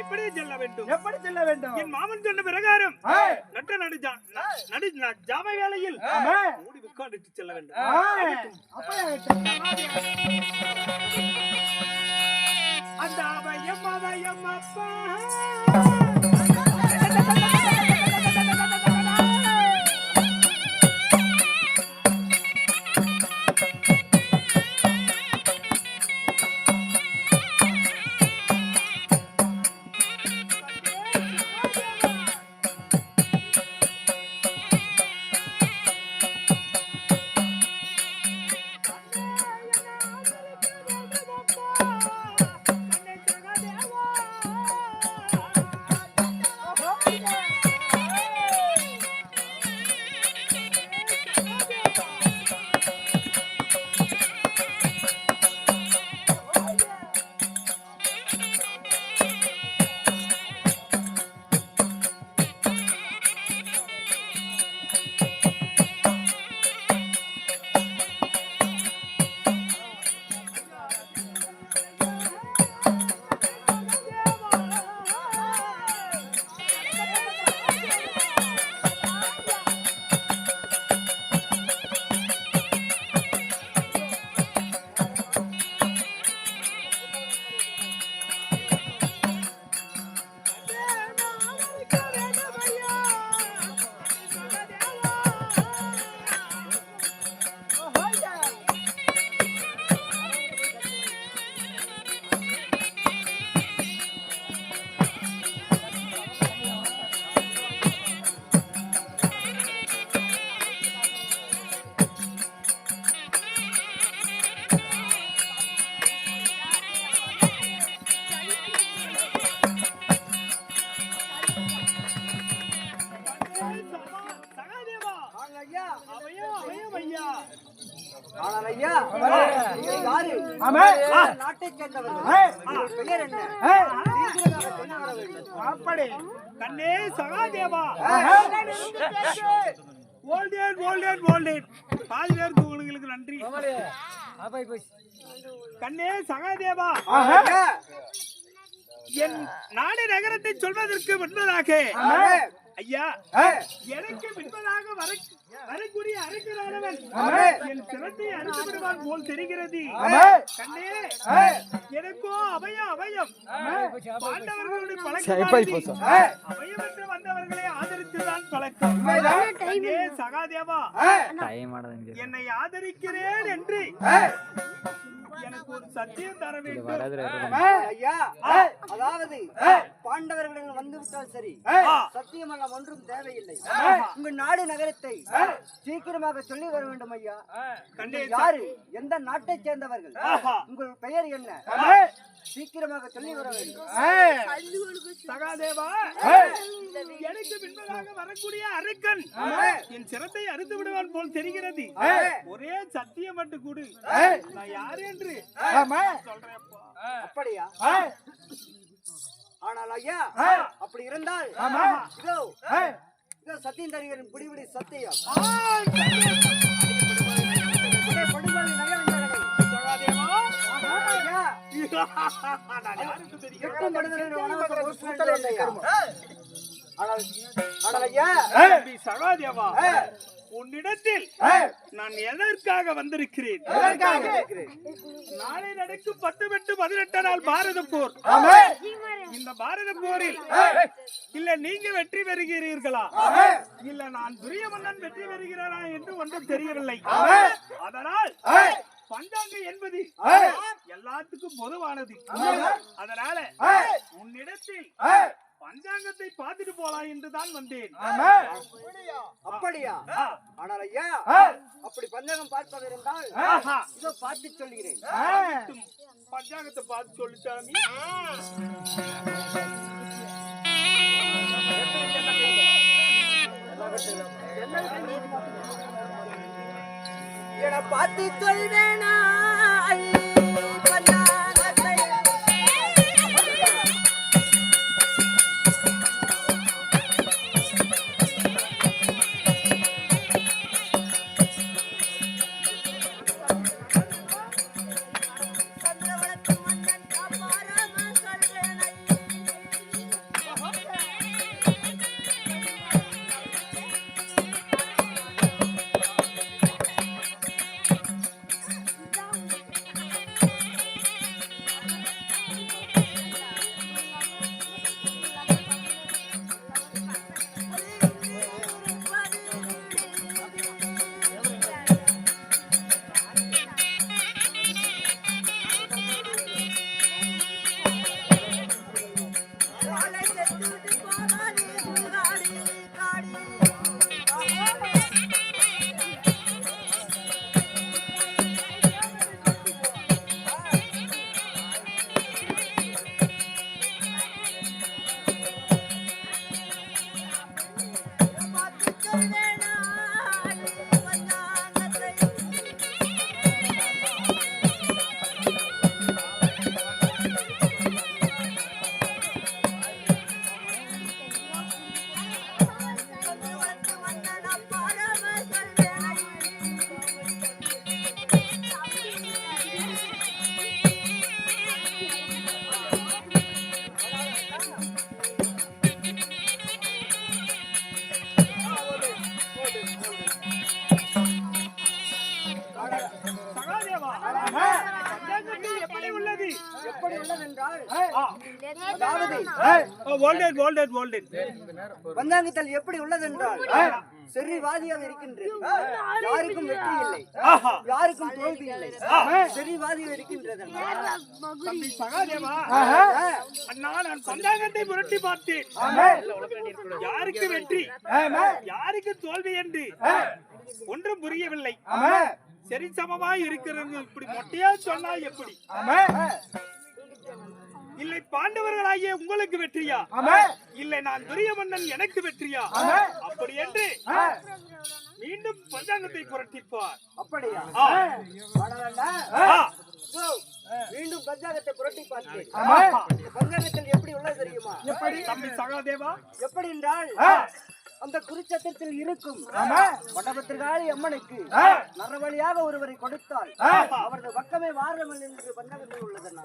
இப்படியே செல்ல வேண்டும். எப்படி செல்ல வேண்டும்? என் மாமன் சொன்ன பிரகாரம். நட்ட நடு நடு ஜாம வேளையில் ஆமா. மூடி உட்கார்ந்துட்டு செல்ல வேண்டும். அந்த அபயம் அபயம் அப்பா. ஐயா யாரு? ஆமா. சேர்ந்தவர்கள் பெயர் என்ன? அப்படி கண்ணே சகாதேவா. ஓல்டேன் ஓல்டேன் ஓல்டேன் பாதி பேர் உங்களுக்கு நன்றி. கண்ணே சகாதேவா. என் நாடு நகரத்தை சொல்வதற்கு முன்பதாக ஆமா. ஐயா எனக்கு பின்பதாக வர வரக்கூடிய அரக்கனானவன் ஆமா. என் சிரத்தை அறுத்து விடுவான் போல் தெரிகிறது. கண்ணே எனக்கோ அபயம் அபயம் பாண்டவர்களுடைய பழக்கம் அபயம் என்று வந்தவர்களை ஆதரித்துதான் பழக்கம். சகாதேவா. என்னை ஆதரிக்கிறேன் என்று. எனக்கு ஒரு சத்தியம் தர வேண்டும். ஐயா. அதாவது ஆ. பாண்டவர்கள் வந்து விட்டால் சரி. ஆ, சத்தியமெல்லாம் ஒன்றும் தேவையில்லை. ஆ. உங்கள் நாடு நகரத்தை. சீக்கிரமாக சொல்லி வர வேண்டும் ஐயா. யாரு? எந்த நாட்டைச் சேர்ந்தவர்கள். உங்கள் பெயர் என்ன. சீக்கிரமாக சொல்லி வர சகாதேவா எனக்கு பின்பதாக வரக்கூடிய அரக்கன். என் சிரத்தை அறுத்து விடுவான் போல் தெரிகிறது. ஒரே சத்தியம் மட்டும் கொடு. நான் யாரு என்று ஆமா. சொல்றேன்ப்பா. அப்படியா? ஆனால் ஐயா. அப்படி இருந்தால் ஆமா. இதோ இதோ சத்தியம் தருகிறேன். பிடிபிடி சத்தியம். சகாதேவா உன்னிடத்தில் நான் எதற்காக வந்திருக்கிறேன்? நாளை நடக்கும் பத்து எட்டு பதினெட்டு நாள் பாரத போர். இந்த பாரத போரில் இல்ல நீங்க வெற்றி பெறுகிறீர்களா. இல்ல நான் துரிய மன்னன் வெற்றி பெறுகிறானா என்று ஒன்றும் தெரியவில்லை. அதனால் பஞ்சாங்கம் என்பது. எல்லாத்துக்கும் பொதுவானது. அதனால உன்னிடத்தில் பஞ்சாங்கத்தை பார்த்துட்டு போலாம் என்று தான் வந்தேன். ஆமா. அப்படியா. ஆனால் ஐயா அப்படி பஞ்சகம் பார்ப்பது இருந்தால். இதோ பார்த்து சொல்கிறேன் பஞ்சாங்கத்தை பார்த்து சொல்லிச்சாமி என பார்த்து சொல்வேனா சகாதேவா? எப்படி உள்ளது? எப்படி உள்ளது என்றால் ஓல்டேஜ் ஓல்டேஜ் ஓல்டேஜ் பந்தாங்கத்தல் எப்படி உள்ளது என்றால் செறி வாதியாக இருக்கின்றது யாருக்கும் வெற்றி இல்லை. யாருக்கும் தோல்வி இல்லை. செறி வாதியாக இருக்கின்றது. சகாதேவா? நான் பந்தாங்கத்தை புரட்டி பார்த்தேன். யாருக்கு வெற்றி? யாருக்கு தோல்வி என்று? ஒன்றும் புரியவில்லை. சரி சமமாய் இருக்கிறது. இப்படி மொட்டையா சொன்னா எப்படி? இல்லை பாண்டவர்களாகிய உங்களுக்கு வெற்றியா? இல்லை நான் துரியமன்னன் எனக்கு வெற்றியா? அப்படி என்று மீண்டும் பஞ்சாங்கத்தை புரட்டிப்பார். அப்படியா? மீண்டும் பஞ்சாங்கத்தை புரட்டி பார்த்தேன். பஞ்சாங்கத்தில் எப்படி உள்ளது தெரியுமா? தம்பி சகாதேவா எப்படி என்றால் அந்த குருச்சத்திரத்தில் இருக்கும். வடபத்திரகாளி அம்மனுக்கு நரவழியாக ஒருவரை கொடுத்தால் அவரது பக்கமே வாரமல் என்று பஞ்சாங்கத்தில் உள்ளதண்ணா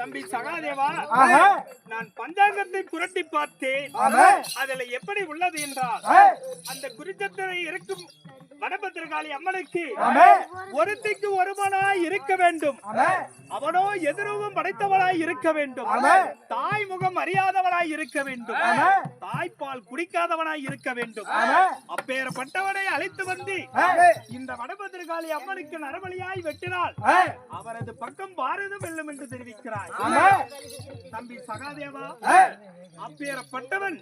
தம்பி சகாதேவா நான் பஞ்சாங்கத்தை புரட்டி பார்த்தேன். அதுல எப்படி உள்ளது என்றால் அந்த குறிச்சத்திரை இருக்கும் வடபத்திரகாளி அம்மனுக்கு ஒருத்திக்கு ஒருவனாய் இருக்க வேண்டும். அவனோ எதிரவும் படைத்தவனாய் இருக்க வேண்டும். தாய் முகம் அறியாதவனாய் இருக்க வேண்டும். தாய்ப்பால் குடிக்காதவனாய் இருக்க வேண்டும். அப்பேற்பட்டவனை அழைத்து வந்து இந்த வடபத்திரகாளி அம்மனுக்கு நரபலியாய் வெட்டினால் அவரது பக்கம் பாரதம் வெல்லும் என்று தெரிவிக்கிறார் தம்பி சகாதேவா அப்பேறப்பட்டவன்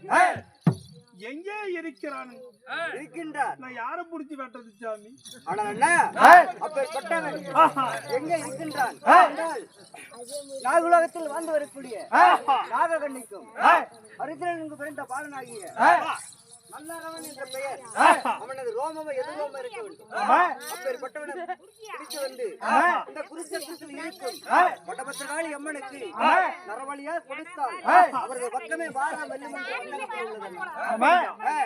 எங்கே இருக்கிறான்? இருக்கின்றார். நான் யாரை புடிச்சு வெட்டது சாமி. எங்க இருக்கின்றான்? நாகுலகத்தில் வாழ்ந்து வரக்கூடிய நாககண்ணிக்கும் அரித்திரனுக்கு பிறந்த பாலனாகிய நல்லரவன் என்ற பெயர். அவனது ரோமம எதிரோம இருக்க வேண்டும் அப்பேற்பட்டவனை பிடித்து வந்து இந்த குருச்சத்தில் இருக்கும். வடபத்திரகாளி அம்மனுக்கு நரவழியா கொடுத்தால் அவரது பக்கமே வாரா வெல்லும் என்று வண்ணத்தில் உள்ளதண்ணா. ஆ.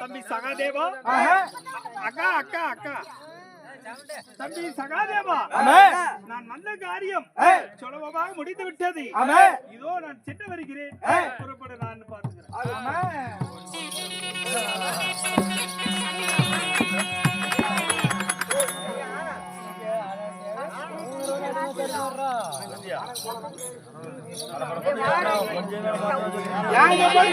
தம்பி சகாதேவா? அக்கா அக்கா அக்கா. தம்பி சகாதேவா? நான் நல்ல காரியம் சுலபமாக முடித்து விட்டது. இதோ நான் சென்று வருகிறேன். புறப்பட நான் பார்த்துக்கிறேன் யாங்க போய்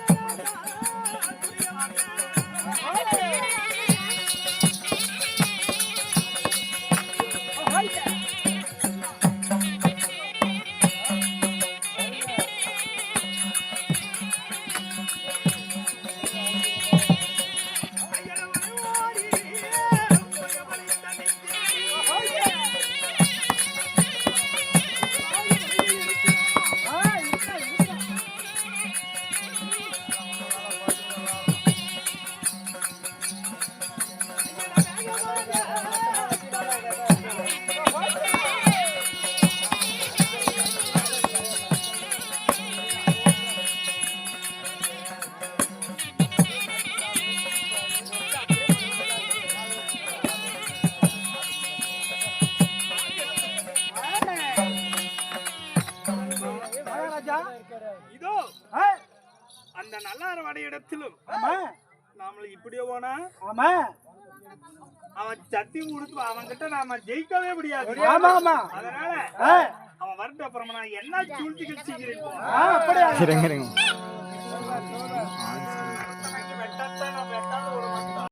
அந்த நல்லார வடையிடத்திலும். நாம இப்படியே போனா? அவன் சத்தி கொடுத்து அவன்கிட்ட நாம ஜெயிக்கவே முடியாது. அதனால அவன் வரட்டும் அப்புறம் நான் என்ன சூழ்ச்சி கட்சிக்கிறேன்? இருங்க